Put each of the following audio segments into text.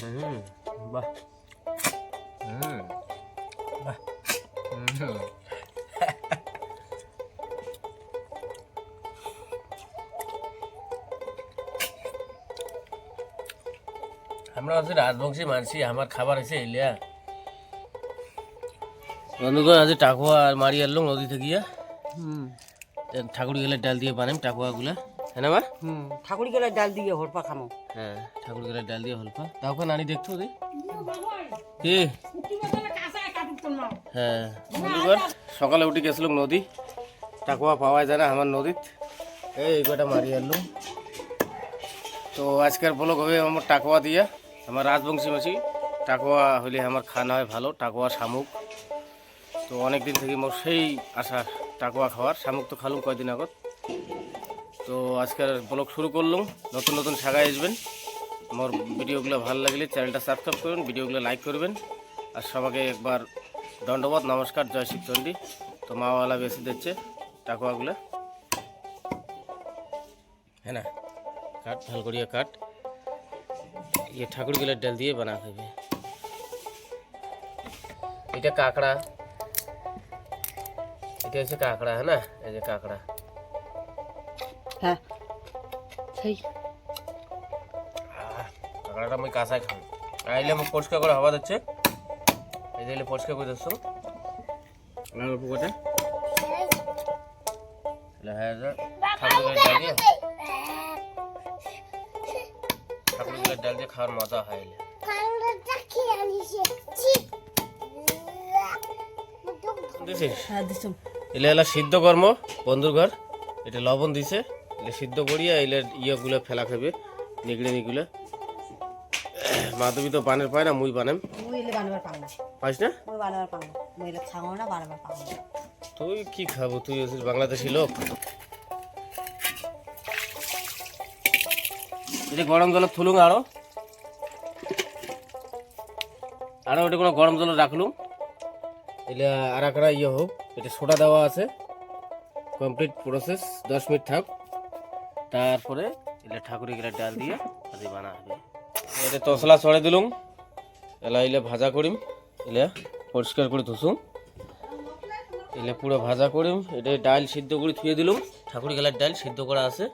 হুম বাহ। হুম বাহ হুম। আমরা হচ্ছে রাজবংশী মানসি আমার খাবার এসে এলিয়া বন্ধুগণ আজ টাকুয়া আর মারি আনলাম নদী থেকে গিয়া ঠাকুর গেলে ডাল দিয়ে বানাম টাকুয়াগুলা। হ্যাঁ না মা হুম ঠাকুরি গেলে ডাল দিয়ে হরপা খামো হ্যাঁ ঠাকুর গেলে ডাল দিয়ে হলফা তাও কা নানি দেখছ দি কি হ্যাঁ সকালে উঠে গেছিলাম নদী টাকুয়া পাওয়া যায় না আমার নদীত এই কটা মারি আনলাম তো আজকের ব্লগ হবে আমার টাকুয়া দিয়া আমার রাজবংশী মাসি টাকুয়া হলে আমার খানা হয় ভালো টাকুয়া শামুক তো অনেক দিন থেকে মোর সেই আশা টাকুয়া খাওয়ার শামুক তো খালুম কয়দিন আগত তো আজকের ব্লগ শুরু করলাম। নতুন নতুন শাখায় আসবেন। আমার ভিডিওগুলো ভালো লাগলে চ্যানেলটা সাবস্ক্রাইব করবেন ভিডিওগুলো লাইক করবেন। আর সবাইকে একবার দণ্ডবাদ নমস্কার, জয় শিবচন্ডী তো মাওয়ালা বেশি দিচ্ছে টাকুয়াগুলো। হ্যাঁ না, কাট, ভালো করিয়া কাট। ইয়ে ঠাকুরগুলোর ডাল দিয়ে বানা খাবে এটা কাঁকড়া। এটা হচ্ছে কাঁকড়া হ্যাঁ না? এই যে কাঁকড়া। হ্যাঁ। সেই। কাঁকড়াটা আমি কাঁচাই খাই আইলে আমি পরিষ্কার করে হওয়া যাচ্ছে এই এলে পরিষ্কার করে দিচ্ছ। লাল পুকুরটা হ্যাঁ ঠাকুরের ডাল দিয়ে। ঠাকুরের ডাল দিয়ে খাওয়ার মজা হয় হ্যাঁ এলে এলা সিদ্ধ কর্ম বন্ধুর ঘর। এটা লবণ দিছে। এলে সিদ্ধ করিয়া এলে ইয়েগুলো ফেলা খাবে নিগড়ে নিগুলো মাধবী তো বানের পায় না মুই বানাম। পাইস না? তুই কি খাব? তুই বাংলাদেশি লোক। এটা গরম জলের থুলুং আরও। আরও ওটা কোনো গরম জল রাখলুম। এটা আর একটা ইয়ে হোক এটা সোডা দেওয়া আছে। কমপ্লিট প্রসেস দশ মিনিট থাক। তারপরে এটা ঠাকুরি গেলে ডাল দিয়ে আদি বানা হবে এটা তসলা চড়ে দিলুম। এলা ইলে ভাজা করিম। এলে পরিষ্কার করে ধুসুম। এলে পুরো ভাজা করিম। এটা ডাল সিদ্ধ করে থুয়ে দিলুম। ঠাকুর গেলার ডাল সিদ্ধ করা আছে।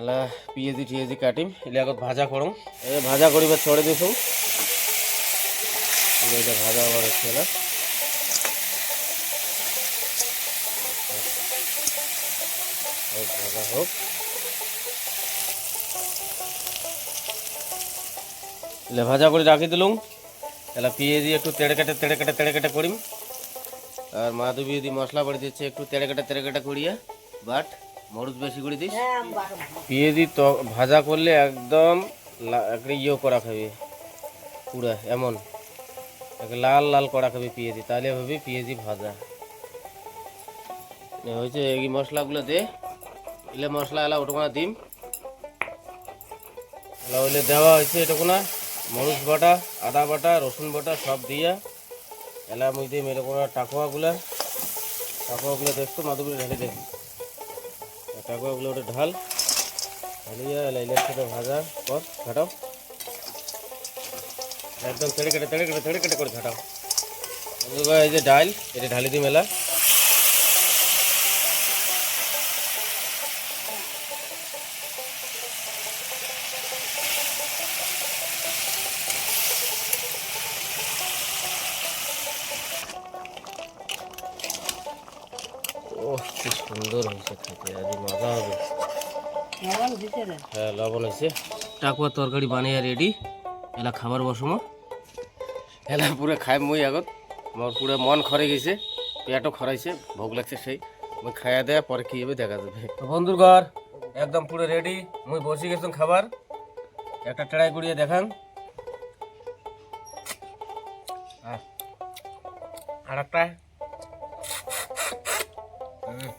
এলা পিঁয়াজি টিয়াজি কাটিম। এলে আগত ভাজা করুম। এ ভাজা করিবার ছড়ে এলে এটা ভাজা আবার হচ্ছে হোক ভাজা হোক। এলে ভাজা করে রাখি দিলুম। এলা পেঁয়াজি একটু তেড়ে কেটে তেড়ে কেটে তেড়ে কেটে করিম। আর মাধবী যদি মশলা বাড়ি দিচ্ছে একটু তেড়ে কেটে তেড়ে কেটে করিয়া। বাট মরুচ বেশি করে দিস। হ্যাঁ পেঁয়াজি তো ভাজা করলে একদম একটা ইয়ে করা খাবে। পুরা এমন। লাল লাল করা খাবে পেঁয়াজি। তাহলে হবে পেঁয়াজি ভাজা। হয়েছে এই মশলাগুলো দে। এলে মশলা এলা ওটুকুনা দিম। এলা হইলে দেওয়া হয়েছে এটুকুনা। মরিচ বাটা, আদা বাটা, রসুন বাটা সব দিয়া। এলা দিম এরকম টাকুয়াগুলা। টাকুয়াগুলো দেখতো মাদুগুলো ঢেলে দেখি টাকুয়াগুলো ওটা ঢাল। ঢালিয়া লাইলের সাথে ভাজা। কর, ঘাটাও। একদম তেড়ে কেটে তেড়ে কেটে তেড়ে কেটে করে ঘাটাও। এই যে ডাল এটা ঢালি দিই মেলা কি সুন্দর হয়েছে খেতে আজ মজা হবে। হ্যাঁ লবণ হয়েছে। টাকুয়া তরকারি বানিয়ে রেডি এলা খাবার বসমো। এলা পুরো খাই মুই আগত। মোর পুরো মন খরে গেছে পেটও খরাইছে ভোগ লাগছে সেই। মুই খাইয়া দেয়া পরে কি হবে দেখা যাবে। বন্ধুর ঘর একদম পুরো রেডি মুই বসে গেছিলাম খাবার। একটা ট্রাই করিয়ে দেখান। আর একটা হুম।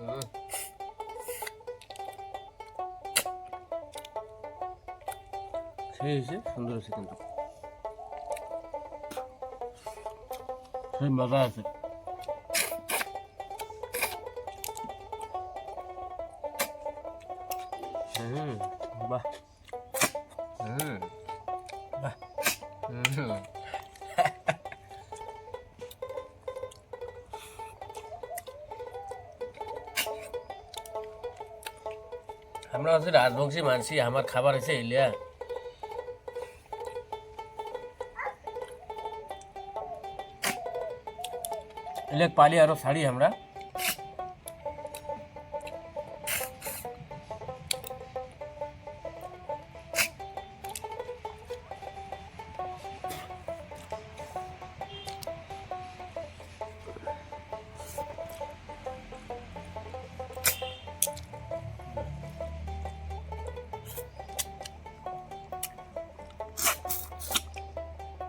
হুম। সেই হয়েছে সুন্দর হয়েছে কিন্তু সেই মজা আছে হুম বাহ হুম বাহ হুম আমরা হচ্ছে রাজবংশী মানছি আমার খাবার এসে এলিয়া এলে পালি আরও শাড়ি আমরা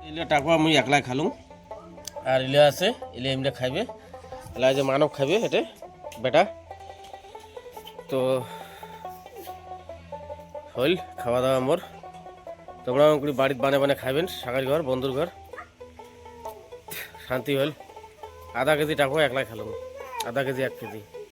এলে টাকুয়া মুই একলাই খালুম। আর ইলে আছে ইলে এমনি খাইবে। এলা যে মানব খাইবে হেটে, বেটা। তো হইল খাওয়া দাওয়া মোর। তোমরা করে বাড়িতে বানে বানে খাইবেন সাগার ঘর, বন্ধুর ঘর। শান্তি হইল। আধা কেজি টাকুয়া একলাই খালুম। আধা কেজি এক কেজি।